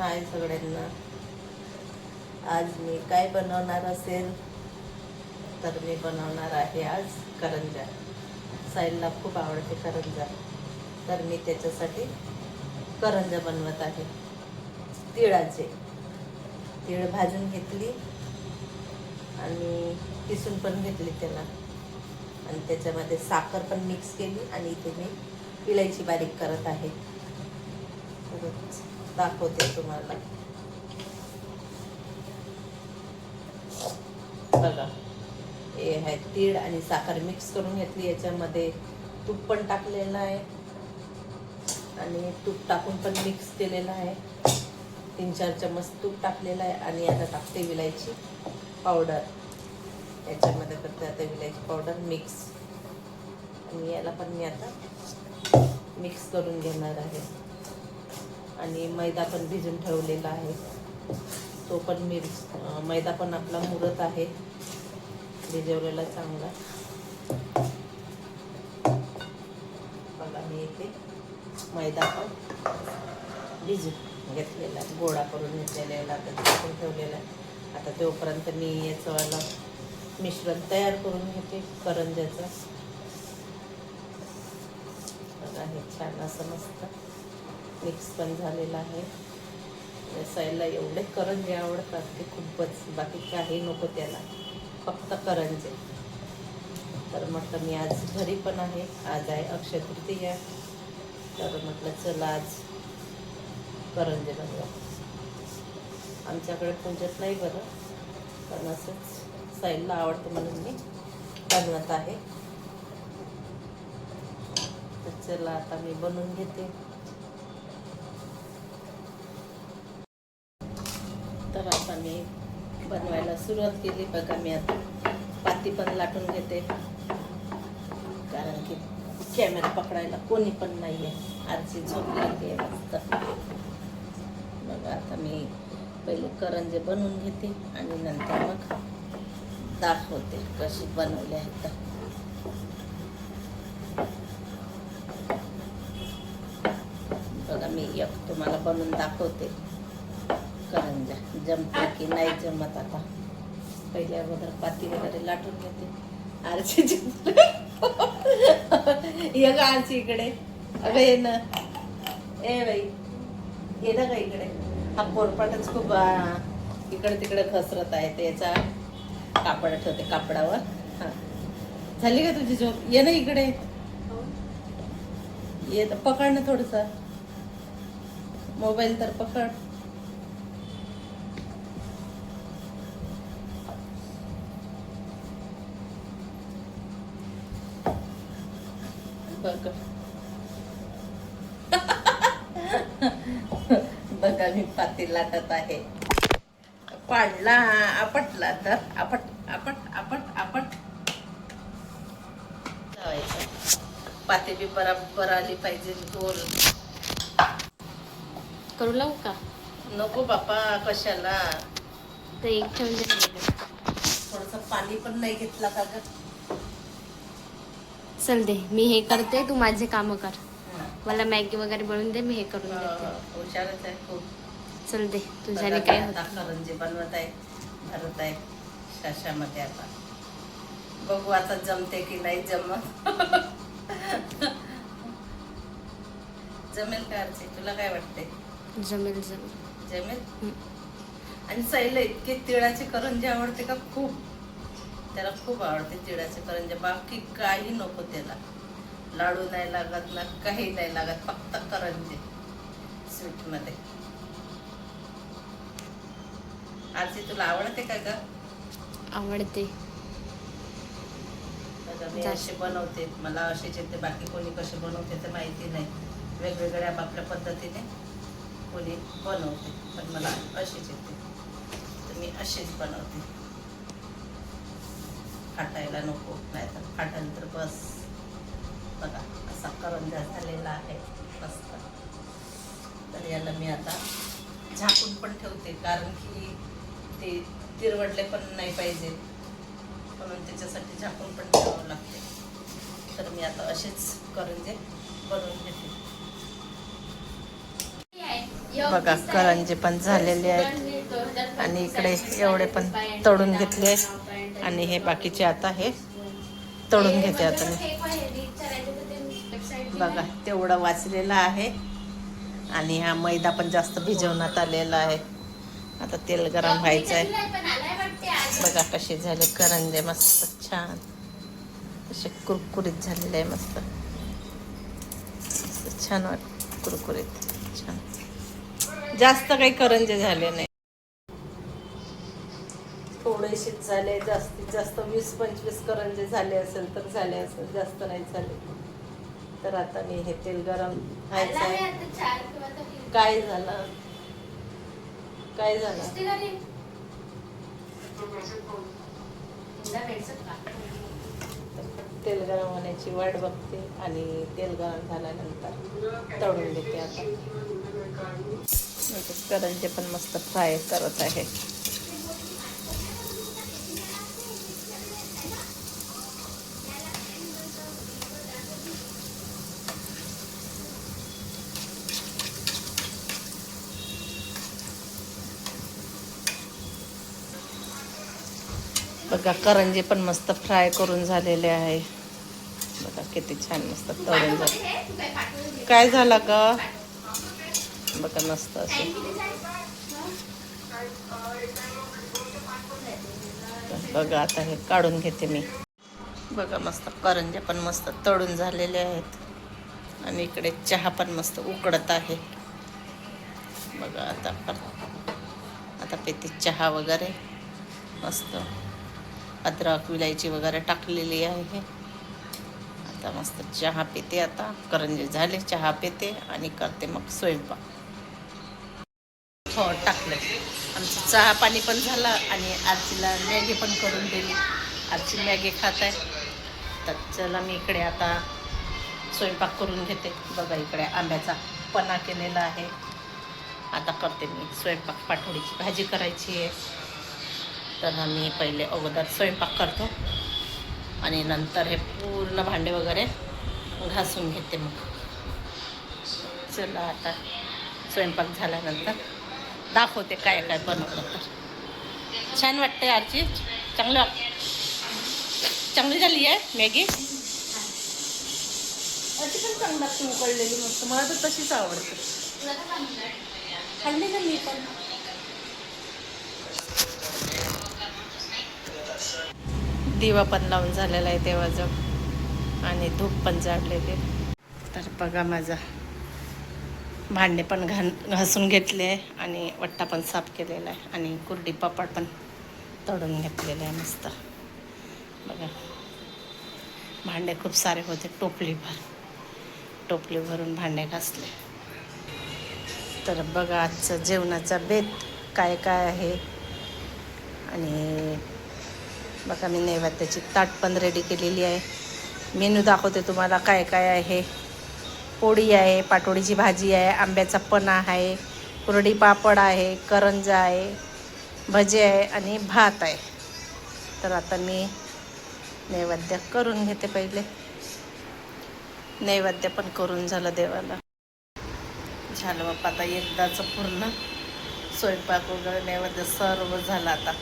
हाय सगळ्यांना. आज मी काय बनवणार असेल? तर मी बनवणार आहे आज करंजा. साईलला खूप आवडते करंजा. तर मी त्याच्यासाठी करंजा बनवत आहे. तिळाचे. तीळ भाजून घेतली आणि किसून पण घेतली त्याला. आणि त्याच्यामध्ये साखर पण मिक्स केली आणि इथे मी इलायची बारीक करत आहे. दाखवते तुम्हाला. बघा. हे आहे तीळ आणि साखर मिक्स करून घेतली याच्यामध्ये तूप पण टाकलेलं आहे. आणि तूप टाकून पण मिक्स केलेलं आहे. तीन चार चम्मच तूप टाकलेलं आहे आणि आता टाकते विलायची पावडर. याच्यामध्ये करते आता विलायची पावडर मिक्स. आणि याला पण मी आता मिक्स करून घेणार आहे. आणि मैदा पण भिजून ठेवलेला आहे. तो पण मिरच मैदा पण आपला मुरत आहे. भिजवलेला चांगला. बघा मी इथे मैदा पण भिजून घेतलेला आहे. गोळा करून घेतलेला आता पण ठेवलेला आहे. आता तोपर्यंत मी याचं मिश्रण तयार करून घेते करंज्याचं. बघा हे छान असं मस्त. मिक्स पण झालेला आहे. रसायला एवढे करंजे आवडतात ते खूपच. बाकी काही नको त्याला. फक्त करंजे. तर म्हटलं मी आज घरी पण आहे. आज आहे अक्षय तृतीया. तर म्हटलं चला आज करंजे बनवा. आमच्याकडे पूजत नाही बरं. पण असंच साईलला आवडतं म्हणून मी बनवत आहे. तर चला आता मी बनवून घेते. तर आता मी बनवायला सुरुवात केली. बघा मी आता पाती पण लाटून घेते. कारण की कॅमेरा पकडायला कोणी पण नाही आहे आरची झोप लागते मस्त. बघा आता मी पहिले करंजे बनवून घेते आणि नंतर मग दाखवते कशी बनवली आहेत तर. बघा मी एक तुम्हाला बनवून दाखवते. द्या. जमते की नाही जमत आता. पहिले अगोदर पाती वगैरे लाटून घेते. आरची ये ग आरची इकडे. अगं ये ना. ए बाई. ये ना का इकडे. हा पोरपाटच खूप इकडे तिकडे घसरत आहे त्याचा कापड ठेवते कापडावर. हा. झाली का तुझी झोप? ये ना इकडे. ये तर पकड ना थोडंसं. मोबाईल तर पकड. बघ बघा मी पाती लाटत आहे. पाडला आपटला तर. आपट आपट आपट आपट. पाती बी बराबर आली पाहिजे गोल. करू लावू का? नको बापा कशाला? तर एक. थोडस पाणी पण नाही घेतला का चल दे मी हे करते तू माझे काम कर. मला मॅगी वगैरे बनवून दे मी हे करून देते. हुशारच आहे खूप. चल दे तुझ्याने काय होत. करंजे बनवत आहे भरत आहे शाशामध्ये आता. बघू आता जमते की नाही जमत. जमेल का अर्ची? तुला काय वाटते जमेल जमेल. जमेल? हं. आणि साईला इतके तिळाचे करंजे आवडते का? खूप. त्याला खूप आवडते तिळाचे करंजे बाकी काही नको त्याला. लाडू नाही लागत ना काही नाही लागत फक्त करंजे. स्वीटमध्ये आरती तुला आवडते का ग? आवडते. मी. असे बनवते. मला असेच येते बाकी कोणी कसे बनवते ते माहिती नाही. वेगवेगळ्या आपापल्या पद्धतीने कोणी बनवते. पण मला अशीच येते. तर मी अशीच बनवते. फाटायला नको नाही तर फाटल तर बस. बघा असा करंजा झालेला आहे. मस्त. तर याला मी आता झाकून पण ठेवते कारण की ते तिरवडले पण नाही पाहिजे. म्हणून त्याच्यासाठी झाकून पण ठेवावं लागते. तर मी आता असेच करंजे बनवून घेते. बघा करंजे पण झालेले आहेत. आणि इकडे एवढे पण तळून घेतले आहेत. आणि हे बाकीचे आता हे तळून घेते आता मी. बघा तेवढं वाचलेलं आहे. आणि हा मैदा पण जास्त भिजवण्यात आलेला आहे. आता तेल गरम व्हायचं आहे बघा कसे झाले करंजे मस्त छान. असे कुरकुरीत झालेले आहे मस्त. मस्त छान वाट कुरकुरीत छान. जास्त काही करंजे झाले नाही. थोडेसेच झाले जास्तीत जास्त वीस पंचवीस करंजे झाले असेल तर झाले असेल जास्त नाही झाले. तर आता मी हे तेल गरम व्हायचं आहे. काय झालं? काय झालं? तेल गरम होण्याची वाट बघते आणि तेल गरम झाल्यानंतर तळून घेते आता. करंजे पण मस्त फ्राय करत आहे. बघा करंजे पण मस्त फ्राय करून झालेले आहे. बघा किती छान मस्त तळून झाले. काय झालं ग? बघा मस्त असे. बघा आता हे काढून घेते मी. बघा मस्त करंजे पण मस्त तळून झालेले आहेत. आणि इकडे चहा पण मस्त उकडत आहे. बघा आता आता पिते चहा वगैरे. मस्त. अद्रक विलायची वगैरे टाकलेली आहे. आता मस्त चहा पिते आता. करंजे झाले चहा पिते आणि करते मग स्वयंपाक. हो टाकलं. आमचं चहा पाणी पण झालं आणि आरतीला मॅगी पण करून दिली. आरची मॅगी खात आहे. तर चला मी इकडे आता स्वयंपाक करून घेते. बघा इकडे आंब्याचा पना केलेला आहे. आता करते मी स्वयंपाक पाठोडीची भाजी करायची आहे. तर आम्ही पहिले अगोदर स्वयंपाक करतो. आणि नंतर हे पूर्ण भांडे वगैरे घासून घेते मग. चला आता स्वयंपाक झाल्यानंतर दाखवते काय काय बनवलं तर. छान वाटते आरची चांगलं वाट- चांगली झाली आहे मॅगी? अशी पण चांगली लागते उकळलेली मस्त. मला तर तशीच आवडते. खाल्ली ना मी पण? दिवा पण लावून झालेला आहे देवाजवळ. आणि धूप पण जाडलेले तर बघा माझा. भांडे पण घाण घासून घेतले आहे आणि वट्टा पण साफ केलेला आहे. आणि कुर्डी पापड पण तळून घेतलेला आहे मस्त. बघा. भांडे खूप सारे होते. टोपलीभर टोपली भरून भांडे घासले. तर बघा आजचं जेवणाचा बेत काय काय आहे? आणि बघा मी नैवेद्याची ताट पण रेडी केलेली आहे. मेनू दाखवते तुम्हाला काय काय आहे. पोळी आहे पाटोळीची भाजी आहे आंब्याचा पना आहे कुरडी पापड आहे करंजा आहे भजे आहे आणि भात आहे. तर आता मी नैवेद्य करून घेते पहिले. नैवेद्य पण करून झालं देवाला. झालं बाप्पा आता एकदाचं पूर्ण स्वयंपाक वगैरे नैवेद्य सर्व झालं आता.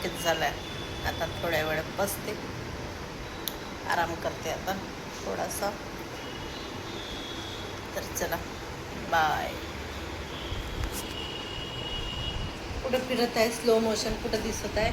इतकेच झालं आहे आता थोड्या वेळ बसते. आराम करते आता थोडासा. तर चला बाय कुठं फिरत आहे? स्लो मोशन कुठं दिसत आहे?